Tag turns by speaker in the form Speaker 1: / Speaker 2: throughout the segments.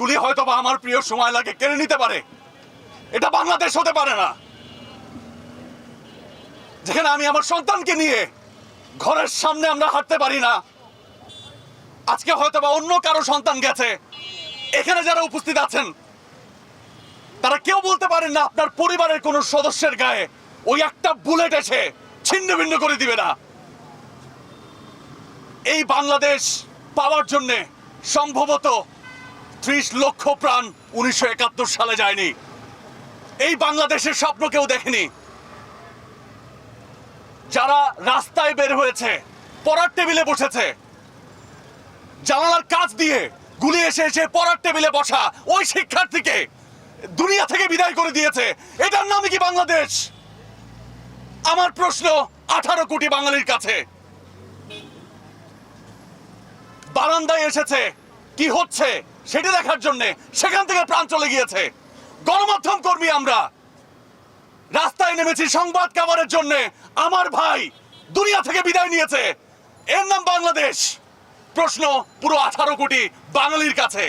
Speaker 1: গুলি হয়তো বা আমার প্রিয় সময় লাগে, কেড়ে নিতে পারে। এটা বাংলাদেশ হতে পারে না। যেখানে আমি আমার সন্তানকে নিয়ে ঘরের সামনে আমরা হাঁটতে পারি না। আজকে হয়তো বা অন্য কারও সন্তান গেছে। এখানে যারা উপস্থিত আছেন, তারা কেউ বলতে পারেন না আপনার পরিবারের কোনো সদস্যের গায়ে ওই একটা বুলেট এসে ছিন্ন ভিন্ন করে দিবে না। এই বাংলাদেশ পাওয়ার জন্যে সম্ভবত ত্রিশ লক্ষ প্রাণ উনিশশো একাত্তর সালে যায়নি। এই বাংলাদেশের স্বপ্ন কেউ দেখেনি। যারা রাস্তায় বের হয়েছে, পড়ার টেবিলে বসেছে, জানালার কাজ দিয়ে গুলি এসে এসে পড়ার টেবিলে বসা ওই শিক্ষার্থীকে দুনিয়া থেকে বিদায় করে দিয়েছে। এটার নামই কি বাংলাদেশ? আমার প্রশ্ন, আঠারো কোটি বাঙালির কাছে। বারান্দায় এসেছে, কি হচ্ছে? সেটি দেখার জন্য সেখান থেকে প্রাণ চলে গিয়েছে। গণমাধ্যম কর্মী আমরা। রাস্তায় নেমেছি সংবাদ কাভারের জন্য। আমার ভাই দুনিয়া থেকে বিদায় নিয়েছে। এর নাম বাংলাদেশ। প্রশ্ন পুরো আঠারো কোটি বাঙালির কাছে।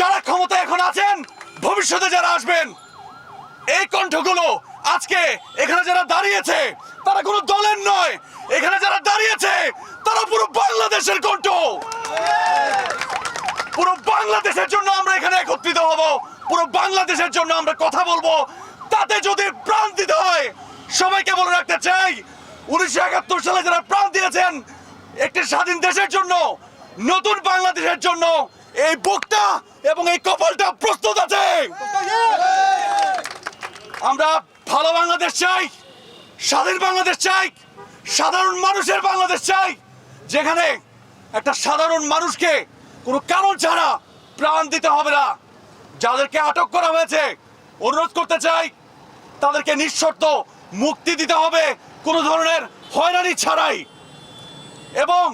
Speaker 1: যারা ক্ষমতা এখন আছেন, ভবিষ্যতে যারা আসবেন, এই কণ্ঠগুলো আজকে এখানে যারা দাঁড়িয়েছে, তারা কোনো দলের নয়। এখানে যারা দাঁড়িয়েছে তারা পুরো বাংলাদেশের কণ্ঠ। পুরো বাংলাদেশের জন্য আমরা এখানে একত্রিত হব। পুরো বাংলাদেশের জন্য আমরা কথা বলব। তাতে যদি প্রাণ দিতে হয়, সবাইকে বলে রাখতে চাই, উনিশশো একাত্তর সালে যারা প্রাণ দিয়েছেন, একটি স্বাধীন দেশের জন্য, নতুন বাংলাদেশের জন্য এই বুকটা এবং এই কপালটা প্রস্তুত আছে। আমরা ভালো বাংলাদেশ চাই, স্বাধীন বাংলাদেশ চাই, সাধারণ মানুষের বাংলাদেশ চাই। যেখানে একটা সাধারণ মানুষকে কোনো কারণ ছাড়া প্রাণ দিতে হবে না। যাদেরকে আটক করা হয়েছে, অনুরোধ করতে চাই, তাদেরকে নিঃশর্ত মুক্তি দিতে হবে, কোনো ধরনের হয়রানি ছাড়াই। এবং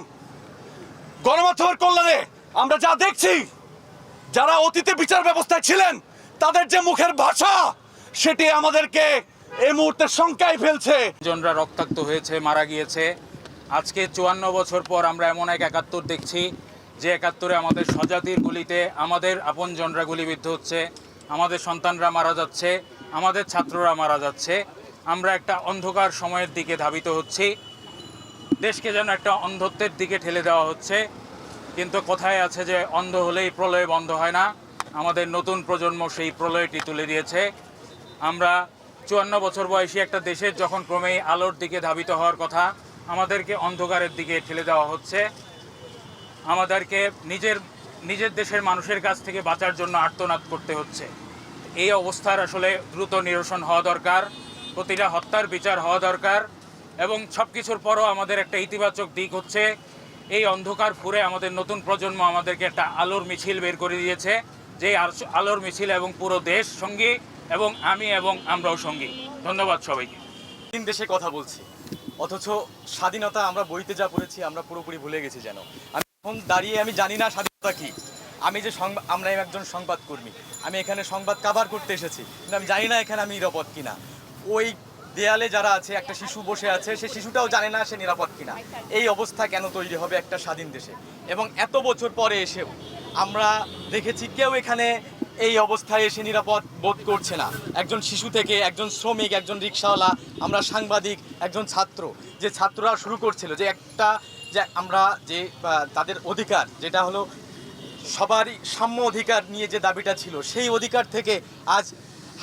Speaker 1: গণমাধ্যমের কল্যাণে আমরা যা দেখছি, যারা অতীতে বিচার ব্যবস্থায় ছিলেন, তাদের যে মুখের ভাষা, সেটি আমাদেরকে এই মুহূর্তে শঙ্কায় ফেলছে।
Speaker 2: জনরা রক্তাক্ত হয়েছে, মারা গিয়েছে। আজকে চুয়ান্ন বছর পর আমরা এমন এক একাত্তর দেখছি, যে একাত্তরে আমাদের স্বজাতির গুলিতে আমাদের আপনজনরা গুলিবিদ্ধ হচ্ছে, আমাদের সন্তানরা মারা যাচ্ছে, আমাদের ছাত্ররা মারা যাচ্ছে। আমরা একটা অন্ধকার সময়ের দিকে ধাবিত হচ্ছি। দেশকে যেন একটা অন্ধত্বের দিকে ঠেলে দেওয়া হচ্ছে। কিন্তু কোথায় আছে যে অন্ধ হলেই প্রলয় বন্ধ হয় না। আমাদের নতুন প্রজন্ম সেই প্রলয়টি তুলে দিয়েছে। আমরা চুয়ান্ন বছর বয়সী একটা দেশের যখন ক্রমেই আলোর দিকে ধাবিত হওয়ার কথা আমাদেরকে অন্ধকারের দিকে ঠেলে দেওয়া হচ্ছে। আমাদেরকে নিজের নিজের দেশের মানুষের কাছ থেকে বাঁচার জন্য আর্তনাদ করতে হচ্ছে। এই অবস্থার আসলে দ্রুত নিরসন হওয়া দরকার, প্রতিটা হত্যার বিচার হওয়া দরকার এবং সব কিছুর পরও আমাদের একটা ইতিবাচক দিক হচ্ছে, এই অন্ধকার ফুরে আমাদের নতুন প্রজন্ম আমাদেরকে একটা আলোর মিছিল বের করে দিয়েছে, যে আলোর মিছিল এবং পুরো দেশ সঙ্গী এবং আমি এবং আমরাও সঙ্গী। ধন্যবাদ সবাইকে।
Speaker 3: তিন দেশে কথা বলছি। অথচ স্বাধীনতা আমরা বইতে যা পড়েছি, আমরা পুরোপুরি ভুলে গেছি যেন। আমি এখন দাঁড়িয়ে আমি জানি না স্বাধীনতা কি। আমি যে সংবাদ আমরা একজন সংবাদকর্মী, আমি এখানে সংবাদ কাভার করতে এসেছি, কিন্তু আমি জানি না এখানে আমি নিরাপদ কিনা। ওই দেয়ালে যারা আছে, একটা শিশু বসে আছে, সে শিশুটাও জানে না সে নিরাপদ কিনা। এই অবস্থা কেন তৈরি হবে একটা স্বাধীন দেশে? এবং এত বছর পরে এসেও আমরা দেখেছি কেউ এখানে এই অবস্থায় এসে নিরাপদ বোধ করছে না। একজন শিশু থেকে একজন শ্রমিক, একজন রিক্সাওয়ালা আমরা সাংবাদিক, একজন ছাত্র। যে ছাত্ররা শুরু করছিল যে একটা যে আমরা যে তাদের অধিকার, যেটা হলো সবারই সাম্য অধিকার নিয়ে যে দাবিটা ছিল, সেই অধিকার থেকে আজ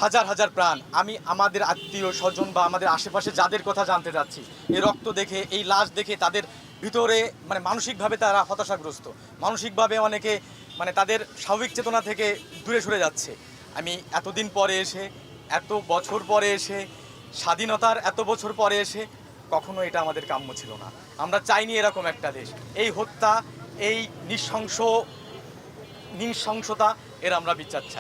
Speaker 3: হাজার হাজার প্রাণ আমি আমাদের আত্মীয় স্বজন বা আমাদের আশেপাশে যাদের কথা জানতে যাচ্ছি এই রক্ত দেখে, এই লাশ দেখে তাদের ভিতরে মানে মানসিকভাবে তারা হতাশাগ্রস্ত। মানসিকভাবে অনেকে মানে তাদের স্বাভাবিক চেতনা থেকে দূরে সরে যাচ্ছে। আমি এতদিন পরে এসে, এত বছর পরে এসে, স্বাধীনতার এত বছর পরে এসে কখনো এটা আমাদের কাম্য ছিল না। আমরা চাইনি এরকম একটা দেশ। এই হত্যা, এই নৃশংস, নৃশংসতা এর আমরা বিচার চাই।